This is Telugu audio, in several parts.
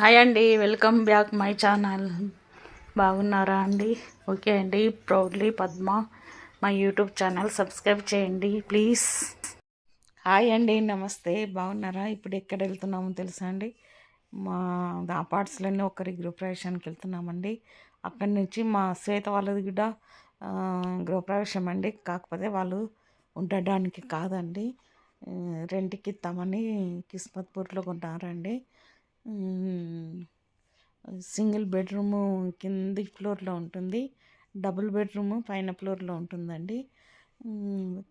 హాయ్ అండి వెల్కమ్ బ్యాక్ మై ఛానల్. బాగున్నారా అండి? ఓకే అండి ప్రౌడ్లీ పద్మ మా యూట్యూబ్ ఛానల్ సబ్స్క్రైబ్ చేయండి ప్లీజ్. హాయ్ అండి నమస్తే. బాగున్నారా? ఇప్పుడు ఎక్కడ వెళ్తున్నామో తెలుసా అండి? మా అపార్ట్స్లోనే ఒకరి గృహప్రవేశానికి వెళ్తున్నామండి. అక్కడి నుంచి మా శ్వేత వాళ్ళది కూడా గృహప్రవేశం అండి. కాకపోతే వాళ్ళు ఉండడానికి కాదండి. ఆ, రెంట్కి ఇస్తామని కిస్మత్పూర్లో కొంటారండి. సింగిల్ బెడ్రూము కింది ఫ్లోర్లో ఉంటుంది. డబుల్ బెడ్రూము పైన ఫ్లోర్లో ఉంటుందండి.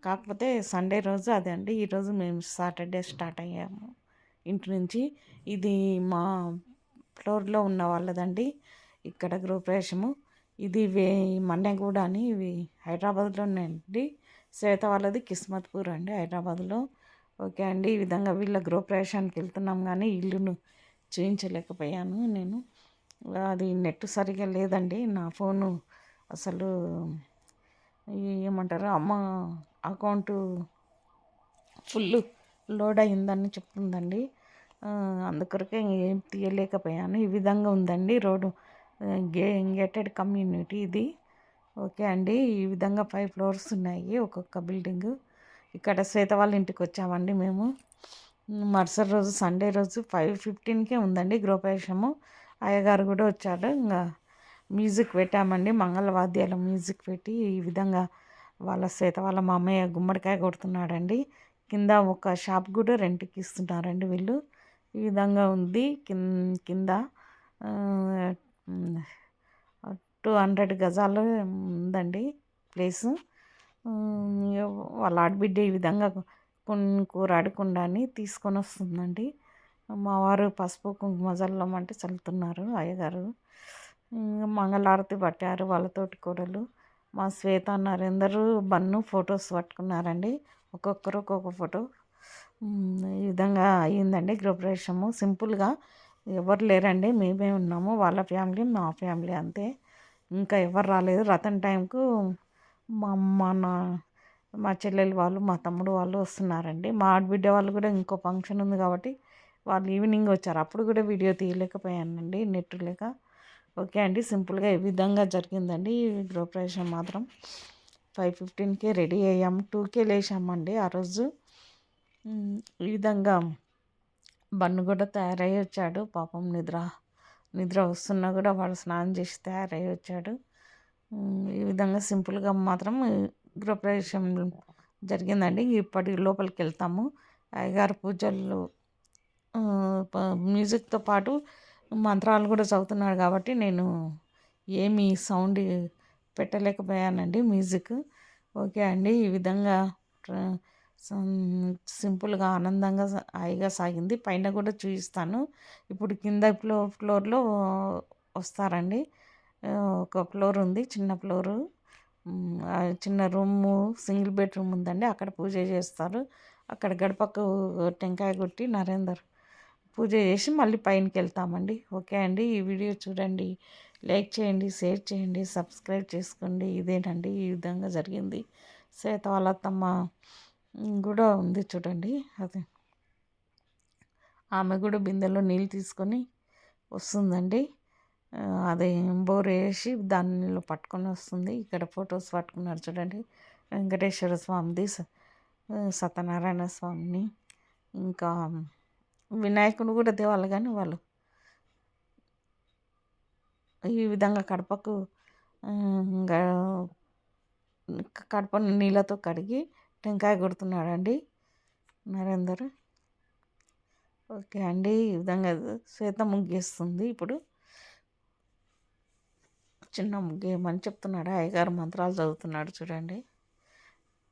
కాకపోతే సండే రోజు అదే అండి. ఈరోజు మేము సాటర్డే స్టార్ట్ అయ్యాము. ఇంటి నుంచి ఇది మా ఫ్లోర్లో ఉన్న వాళ్ళదండి. ఇక్కడ గృహప్రవేశము. ఇది వే మన్నెగూడ అని ఇవి హైదరాబాద్లో ఉన్నాయండి శ్వేత వాళ్ళది కిస్మత్పూర్ అండి హైదరాబాద్లో. ఓకే అండి. ఈ విధంగా వీళ్ళ గృహప్రవేశానికి వెళ్తున్నాం కానీ ఇల్లును చూపించలేకపోయాను నేను. అది నెట్ సరిగా లేదండి. నా ఫోను అసలు ఏమంటారు అమ్మ అకౌంటు ఫుల్ లోడ్ అయిందని చెప్తుందండి. అందుకొరకే ఏం తీయలేకపోయాను. ఈ విధంగా ఉందండి రోడ్డు గే గేటెడ్ కమ్యూనిటీ ఇది. ఓకే అండి ఈ విధంగా ఫైవ్ ఫ్లోర్స్ ఉన్నాయి ఒక్కొక్క బిల్డింగ్. ఇక్కడ శ్వేత వాళ్ళ ఇంటికి వచ్చామండి మేము. మరుసటి రోజు సండే రోజు ఫైవ్ ఫిఫ్టీన్కే ఉందండి గృహప్రవేశము. అయ్యగారు కూడా వచ్చాడు ఇంకా మ్యూజిక్ పెట్టామండి. మంగళవాద్యాల మ్యూజిక్ పెట్టి ఈ విధంగా వాళ్ళ శ్వేత వాళ్ళ మామయ్య గుమ్మడికాయ కొడుతున్నాడండి. కింద ఒక షాప్ కూడా రెంట్కి ఇస్తున్నారండి వీళ్ళు. ఈ విధంగా ఉంది. కింద టూ హండ్రెడ్ గజాలు ఉందండి ప్లేస్. వాళ్ళ ఆడబిడ్డ ఈ విధంగా కొన్ని కుండాన్ని తీసుకొని వస్తుందండి మా వారు పసుపు కుంకుమ జల్లం అంటే చల్లుతున్నారు అయ్యగారు. మంగళారతి పట్టారు వాళ్ళతోటి కోడలు. మా శ్వేత నరేందరు బన్ను ఫొటోస్ పట్టుకున్నారండి. ఒక్కొక్కరు ఒక్కొక్క ఫోటో. ఈ విధంగా అయ్యిందండి గృహప్రవేశము. సింపుల్గా ఎవరు లేరండి మేమే ఉన్నాము. వాళ్ళ ఫ్యామిలీ మా ఫ్యామిలీ అంతే. ఇంకా ఎవరు రాలేదు. రతన్ టైంకు మా అమ్మ నా మా చెల్లెలు వాళ్ళు మా తమ్ముడు వాళ్ళు వస్తున్నారండి. మా ఆడబిడ్డ వాళ్ళు కూడా ఇంకో ఫంక్షన్ ఉంది కాబట్టి వాళ్ళు ఈవినింగ్ వచ్చారు. అప్పుడు కూడా వీడియో తీయలేకపోయానండి నెట్ లేక ఓకే అండి సింపుల్గా ఈ విధంగా జరిగిందండి. ఈ గృహప్రవేశం మాత్రం ఫైవ్ ఫిఫ్టీన్కే రెడీ అయ్యాము టూకే లేచామండి ఆ రోజు. ఈ విధంగా బన్ను కూడా తయారయ్యి వచ్చాడు. పాపం నిద్ర నిద్ర వస్తున్నా కూడా వాడు స్నానం చేసి తయారయ్యి వచ్చాడు. ఈ విధంగా సింపుల్గా మాత్రం గృహప్రవేశం జరిగిందండి. ఇప్పటి లోపలికి వెళ్తాము అయ్యగారు పూజలు ప- మ్యూజిక్తో పాటు మంత్రాలు కూడా చదువుతున్నాడు కాబట్టి నేను ఏమీ సౌండ్ పెట్టలేకపోయానండి మ్యూజిక్. ఓకే అండి. ఈ విధంగా సింపుల్గా ఆనందంగా హాయిగా సాగింది. పైన కూడా చూపిస్తాను. ఇప్పుడు కింద ఫ్లో ఫ్లోర్లో వస్తారండి. ఒక ఫ్లోర్ ఉంది చిన్న ఫ్లోరు. చిన్న రూము సింగిల్ బెడ్రూమ్ ఉందండి. అక్కడ పూజ చేస్తారు. అక్కడ గడపకు టెంకాయ కొట్టి నరేందర్ పూజ చేసి మళ్ళీ పైనకి వెళ్తామండి ఓకే అండి. ఈ వీడియో చూడండి. లైక్ చేయండి షేర్ చేయండి సబ్స్క్రైబ్ చేసుకోండి. ఇదేనండి ఈ విధంగా జరిగింది. శ్వేత వాళ్ళ కూడా ఉంది చూడండి. అది ఆమె కూడా బిందెలో నీళ్ళు తీసుకొని వస్తుందండి. అది బోర్ వేసి దానిలో పట్టుకొని వస్తుంది. ఇక్కడ ఫొటోస్ పట్టుకున్నారు చూడండి. వెంకటేశ్వర స్వామిది సత్యనారాయణ స్వామిని. ఇంకా వినాయకుడు కూడా తేవాలి కానీ వాళ్ళు ఈ విధంగా కడపకు కడపను నీళ్ళతో కడిగి టెంకాయ కొడుతున్నాడండి నరేందర్. ఓకే అండి. ఈ విధంగా శ్వేత ముగ్గేస్తుంది ఇప్పుడు. చిన్న ముగ్గేయమని చెప్తున్నాడు. అయ్యగారు మంత్రాలు చదువుతున్నాడు చూడండి.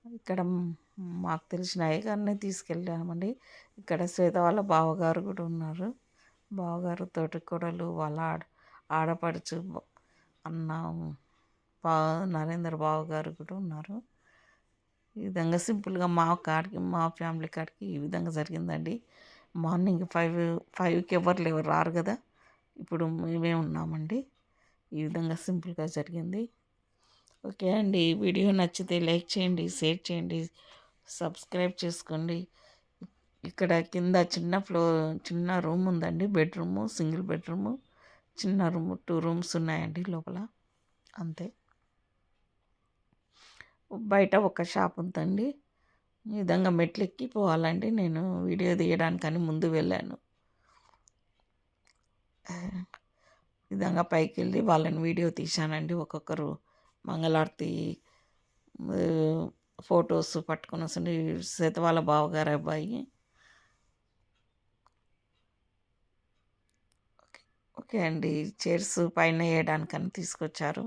ఇక్కడ మాకు తెలిసిన అయ్యగారిని తీసుకెళ్ళామండి. ఇక్కడ శ్వేత వాళ్ళ బావగారు కూడా ఉన్నారు. బావగారు తోటి కొడలు వాళ్ళ ఆడ ఆడపడుచు అన్న బా నరేంద్ర బావగారు కూడా ఉన్నారు. ఈ విధంగా సింపుల్గా మా కాడికి మా ఫ్యామిలీ కాడికి ఈ విధంగా జరిగిందండి. మార్నింగ్ ఫైవ్ ఫైవ్కి ఎవరు లేవు రారు కదా. ఇప్పుడు మేమే ఉన్నామండి. ఈ విధంగా సింపుల్గా జరిగింది. ఓకే అండి. వీడియో నచ్చితే లైక్ చేయండి షేర్ చేయండి సబ్స్క్రైబ్ చేసుకోండి. ఇక్కడ కింద చిన్న ఫ్లో చిన్న రూమ్ ఉందండి. బెడ్రూము సింగిల్ బెడ్రూము చిన్న రూమ్ టూ రూమ్స్ ఉన్నాయండి లోపల. అంతే. బయట ఒక షాప్ ఉందండి. ఈ విధంగా మెట్లెక్కి పోవాలండి. నేను వీడియో తీయడానికని ముందు వెళ్ళాను. విధంగా పైకి వెళ్ళి వాళ్ళని వీడియో తీశానండి. ఒక్కొక్కరు మంగళారతి ఫొటోస్ పట్టుకొని వస్తుంది శతవాల బావగారు అబ్బాయి. ఓకే ఓకే అండి. చైర్స్ పైన వేయడానికని తీసుకొచ్చారు.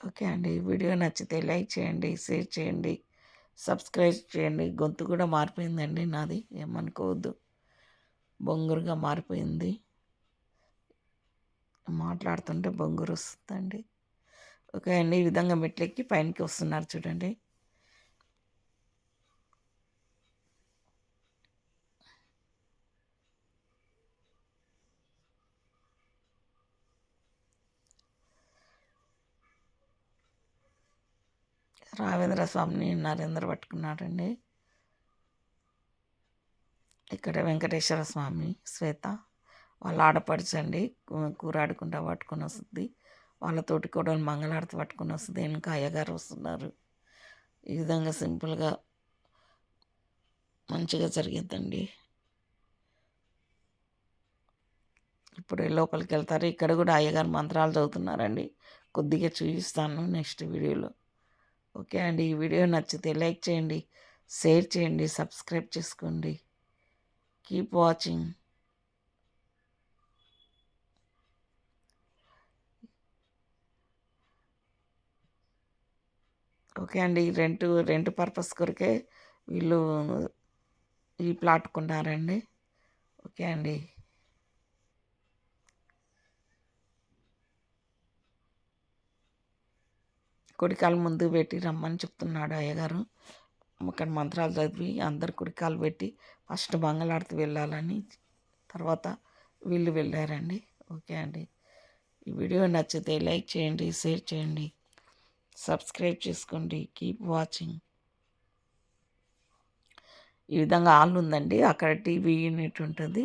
ఓకే అండి. వీడియో నచ్చితే లైక్ చేయండి షేర్ చేయండి సబ్స్క్రైబ్ చేయండి. గొంతు కూడా మారిపోయిందండి నాది. ఏమనుకోవద్దు. బొంగురుగా మారిపోయింది. మాట్లాడుతుంటే బొంగురు వస్తుందండి ఓకే అండి ఈ విధంగా మెట్లెక్కి పైనకి వస్తున్నారు చూడండి. రావేంద్ర స్వామిని నరేంద్ర పట్టుకున్నాడండి. ఇక్కడ వెంకటేశ్వర స్వామి శ్వేత. వాళ్ళ ఆడపడుచండి కూర ఆడకుండా పట్టుకొని వస్తుంది వాళ్ళ తోటి కూడా మంగళారతి పట్టుకొని వస్తుంది వెనక అయ్యగారు వస్తున్నారు. ఈ విధంగా సింపుల్గా మంచిగా జరిగిద్దండి. ఇప్పుడు లోపలికి వెళ్తారు ఇక్కడ కూడా అయ్యగారు మంత్రాలు చదువుతున్నారండి. కొద్దిగా చూపిస్తాను నెక్స్ట్ వీడియోలో. ఓకే అండి. ఈ వీడియో నచ్చితే లైక్ చేయండి షేర్ చేయండి సబ్స్క్రైబ్ చేసుకోండి. Keep watching. ఓకే అండి. రెంట్ రెంట్ పర్పస్ కొరకే వీళ్ళు ఈ ప్లాట్ కొన్నారండి ఓకే అండి. కొడికాలు ముందు పెట్టి రమ్మని చెప్తున్నాడు అయ్యగారు. అక్కడ మంత్రాలు చదివి అందరు కుడికాలు పెట్టి ఫస్ట్ బంగళాడుతూ వెళ్ళాలని తర్వాత వీళ్ళు వెళ్ళారండి. ఓకే అండి. ఈ వీడియో నచ్చితే లైక్ చేయండి షేర్ చేయండి. సబ్స్క్రైబ్ చేసుకోండి. Keep watching. ఈ విధంగా హాల్ ఉందండి. అక్కడ టీవీ యూనిట్ ఉంటుంది.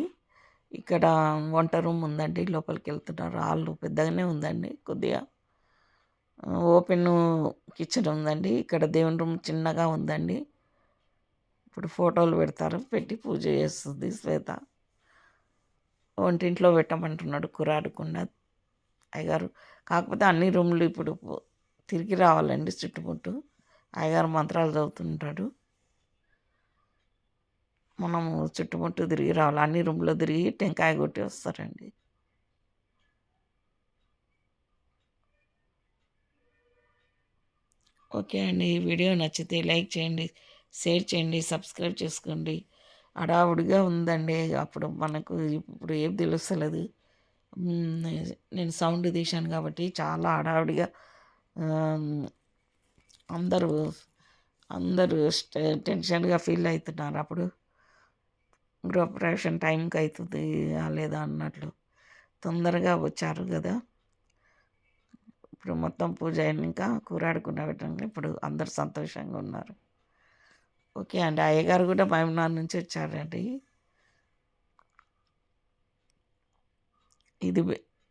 ఇక్కడ వంట రూమ్ ఉందండి. లోపలికి వెళ్తున్నారు. హాల్ పెద్దగానే ఉందండి. కొద్దిగా ఓపెన్ కిచెన్ ఉందండి. ఇక్కడ దేవుని రూమ్ చిన్నగా ఉందండి. ఇప్పుడు ఫోటోలు పెడతారు. పెట్టి పూజ చేస్తుంది శ్వేత. వంటింట్లో పెట్టమంటున్నాడు కురాడకుండా అయ్యగారు కాకపోతే అన్ని రూమ్లు ఇప్పుడు తిరిగి రావాలండి చుట్టుముట్టు. అయ్యగారు మంత్రాలు చదువుతుంటాడు. మనము చుట్టుముట్టు తిరిగి రావాలి. అన్ని రూమ్లో తిరిగి టెంకాయ కొట్టి వస్తారండి. ఓకే అండి. ఈ వీడియో నచ్చితే లైక్ చేయండి షేర్ చేయండి సబ్స్క్రైబ్ చేసుకోండి. అడావుడిగా ఉందండి. అప్పుడు మనకు ఇప్పుడు ఏం తెలుస్తలేదు. నేను సౌండ్ తీశాను కాబట్టి చాలా అడావుడిగా అందరూ అందరూ టెన్షన్గా ఫీల్ అవుతున్నారు. అప్పుడు గృహప్రవేశం టైంకి అవుతుంది లేదా అన్నట్లు. తొందరగా వచ్చారు కదా. ఇప్పుడు మొత్తం పూజ అయినాక కూరాడుకున్న విధంగా ఇప్పుడు అందరు సంతోషంగా ఉన్నారు. ఓకే అండి. అయ్యగారు కూడా మహిమనాథ్ నుంచి వచ్చారండి. ఇది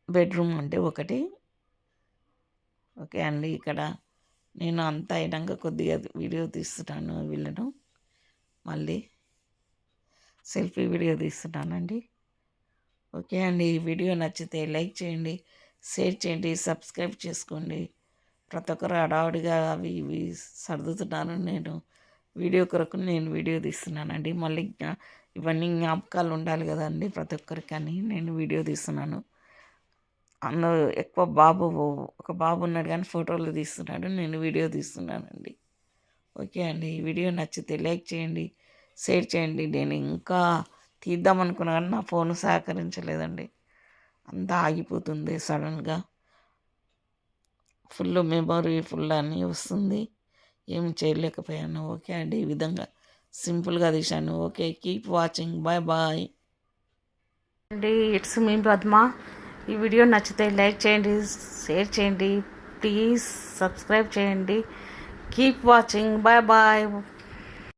బెడ్రూమ్ అంటే ఒకటి. ఓకే అండి. ఇక్కడ నేను అంతా అయినాక కొద్దిగా వీడియో తీస్తున్నాను వీళ్ళను. మళ్ళీ సెల్ఫీ వీడియో తీస్తున్నానండి. ఓకే అండి. ఈ వీడియో నచ్చితే లైక్ చేయండి షేర్ చేయండి సబ్స్క్రైబ్ చేసుకోండి. ప్రతి ఒక్కరు హడావుడిగా అవి ఇవి సర్దుతున్నాను నేను. వీడియో కొరకు నేను వీడియో తీస్తున్నానండి. మళ్ళీ ఇవన్నీ జ్ఞాపకాలు ఉండాలి కదండి ప్రతి ఒక్కరికి అని నేను వీడియో తీస్తున్నాను. అందరూ ఎక్కువ బాబు ఒక బాబు ఉన్నాడు కానీ ఫోటోలు తీస్తున్నాడు నేను వీడియో తీస్తున్నానండి. ఓకే అండి ఈ వీడియో నచ్చితే లైక్ చేయండి షేర్ చేయండి. నేను ఇంకా తీద్దాం అనుకున్నా కానీ నా ఫోన్ సహకరించలేదండి. అంతా ఆగిపోతుంది సడన్గా. ఫుల్ మెమొరీ ఫుల్ అని వస్తుంది. ఏం చేయలేకపోయాను. ఓకే అండి ఈ విధంగా సింపుల్గా తీశాను. Okay keep watching. Bye bye. అండి ఇట్స్ మీ పద్మ. ఈ వీడియో నచ్చితే లైక్ చేయండి షేర్ చేయండి ప్లీజ్ సబ్స్క్రైబ్ చేయండి. Keep watching. Bye bye.